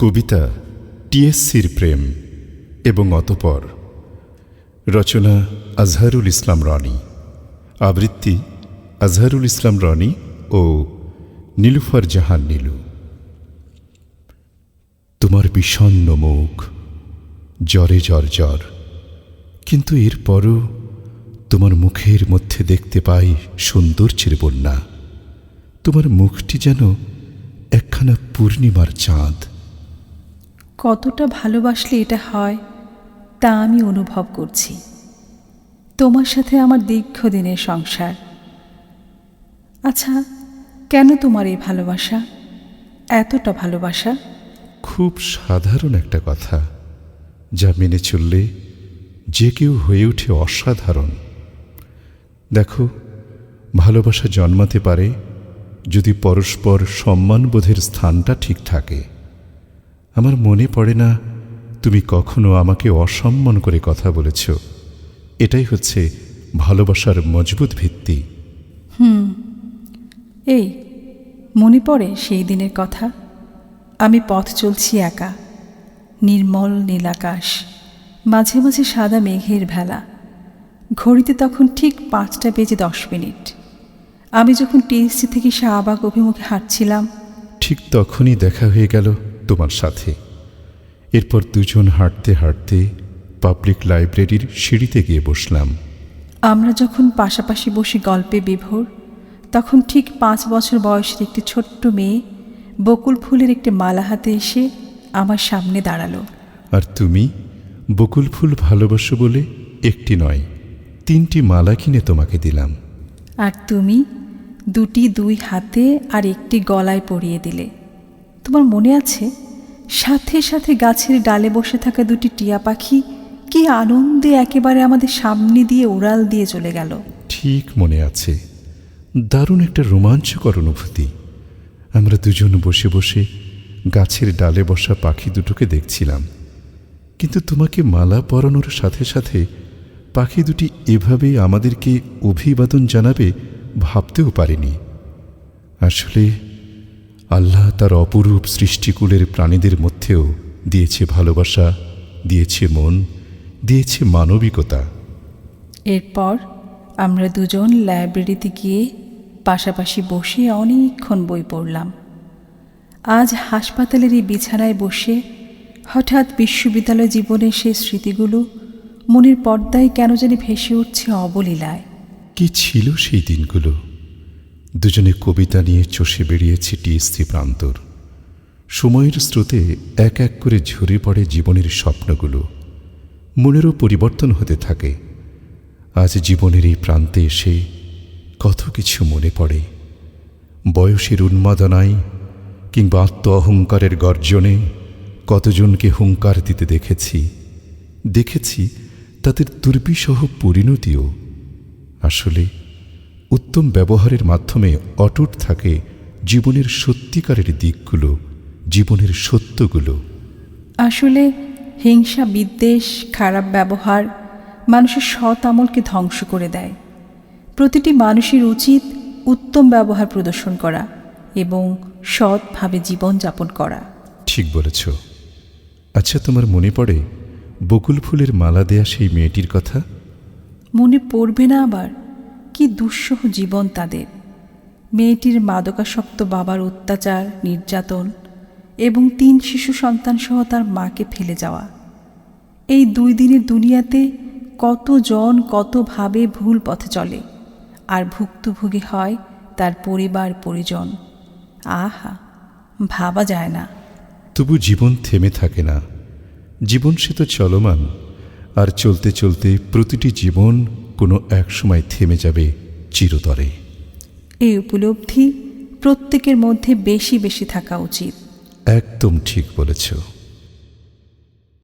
কবিতা টিএসসির প্রেম এবং অতপর। রচনা আজহারুল ইসলাম রনি। আবৃত্তি আজহারুল ইসলাম রনি ও নীলুফার জাহান নীলু। তোমার বিষণ্ন মুখ জ্বরে জ্বর জ্বর, কিন্তু এরপরও তোমার মুখের মধ্যে দেখতে পাই সৌন্দর্যের বন্যা। তোমার মুখটি যেন একখানা পূর্ণিমার চাঁদ। কতটা ভালোবাসলে এটা হয়, তা আমি অনুভব করছি। তোমার সাথে আমার দীর্ঘদিনের সংসার। আচ্ছা কেন তোমার এই ভালোবাসা? এতটা ভালোবাসা? খুব সাধারণ একটা কথা, যা মেনে চললে যে কেউ হয়ে ওঠে অসাধারণ। দেখো, ভালোবাসা জন্মাতে পারে যদি পরস্পর সম্মানবোধের স্থানটা ঠিক থাকে। আমার মনে পড়ে না তুমি কখনো আমাকে অসম্মান করে কথা বলেছ। এটাই হচ্ছে ভালোবাসার মজবুত ভিত্তি। হুম এই মনে পড়ে সেই দিনের কথা। আমি পথ চলছি একা নির্মল নীলাকাশ মাঝে মাঝে সাদা মেঘের ভেলা। ঘড়িতে তখন ঠিক পাঁচটা বেজে দশ মিনিট। আমি যখন টিএসসি থেকে শাহবাগ অভিমুখে হাঁটছিলাম ঠিক তখনই দেখা হয়ে গেল। তোমার সাথে। এরপর দুজন হাঁটতে হাঁটতে পাবলিক লাইব্রেরির সিঁড়িতে গিয়ে বসলাম। আমরা যখন পাশাপাশি বসে গল্পে বিভোর তখন ঠিক পাঁচ বছর বয়সের একটি ছোট্ট মেয়ে বকুল ফুলের একটি মালা হাতে এসে আমার সামনে দাঁড়াল। আর তুমি? বকুল ফুল ভালোবাসো বলে একটি নয় তিনটি মালা কিনে তোমাকে দিলাম। আর তুমি? দুটি দুই হাতে আর একটি গলায় পরিয়ে দিলে। তোমার মনে আছে? সাথে সাথে গাছের ডালে বসে থাকা দুটি টিয়া পাখি কি আনন্দে একেবারে আমাদের সামনে দিয়ে উড়াল দিয়ে চলে গেল। ঠিক মনে আছে। দারুণ একটা রোমাঞ্চকর অনুভূতি। আমরা দুজন বসে বসে গাছের ডালে বসা পাখি দুটোকে দেখছিলাম। কিন্তু তোমাকে মালা পরানোর সাথে সাথে পাখি দুটি এভাবে আমাদেরকে অভিবাদন জানাবে ভাবতেও পারিনি। আসলে আল্লাহ তার অপরূপ সৃষ্টিকুলের প্রাণীদের মধ্যেও দিয়েছে ভালোবাসা দিয়েছে মন দিয়েছে মানবিকতা। এরপর আমরা দুজন লাইব্রেরিতে গিয়ে পাশাপাশি বসে অনেকক্ষণ বই পড়লাম। আজ হাসপাতালের এই বিছানায় বসে হঠাৎ বিশ্ববিদ্যালয় জীবনের সেই স্মৃতিগুলো মনের পর্দায় কেন জানি ভেসে উঠছে অবলীলায়। কি ছিল সেই দিনগুলো? দুজনে কবিতা নিয়ে চষে বেরিয়েছে টিএসসি প্রান্তর। সময়ের স্রোতে এক এক করে ঝরে পড়ে জীবনের স্বপ্নগুলো। মনেরও পরিবর্তন হতে থাকে। আজ জীবনের এই প্রান্তে এসে কত কিছু মনে পড়ে। বয়সের উন্মাদনায় কিংবা আত্ম অহংকারের গর্জনে কতজনকে হুঙ্কার দিতে দেখেছি। দেখেছি তাদের দুর্বিসহ পরিণতিও। আসলে উত্তম ব্যবহারের মাধ্যমে অটুট থাকে জীবনের সত্যিকারের দিকগুলো জীবনের সত্যগুলো। আসলে হিংসা বিদ্বেষ খারাপ ব্যবহার মানুষের সৎ আমলকে ধ্বংস করে দেয়। প্রতিটি মানুষের উচিত উত্তম ব্যবহার প্রদর্শন করা এবং সৎভাবে জীবনযাপন করা। ঠিক বলেছ। আচ্ছা তোমার মনে পড়ে বকুল ফুলের মালা দেয়া সেই মেয়েটির কথা? মনে পড়বে না আবার। কি দুঃসহ জীবন তাদের। মেয়েটির মাদকাসক্ত বাবার অত্যাচার, নির্যাতন এবং তিন শিশু সন্তান সহ তার মাকে ফেলে যাওয়া। এই দুই দিনের দুনিয়াতে কতজন কতভাবে ভুল পথে চলে, আর ভুক্তভোগী হয় তার পরিবার, পরিজন। আহা, ভাবা যায় না। তবু জীবন থেমে থাকে না। জীবন সে তো চলমান, আর চলতে চলতে প্রতিটি জীবন কোনো এক সময় থেমে যাবে চিরতরে। এই উপলব্ধি প্রত্যেকের মধ্যে বেশি বেশি থাকা উচিত। একদম ঠিক বলেছ।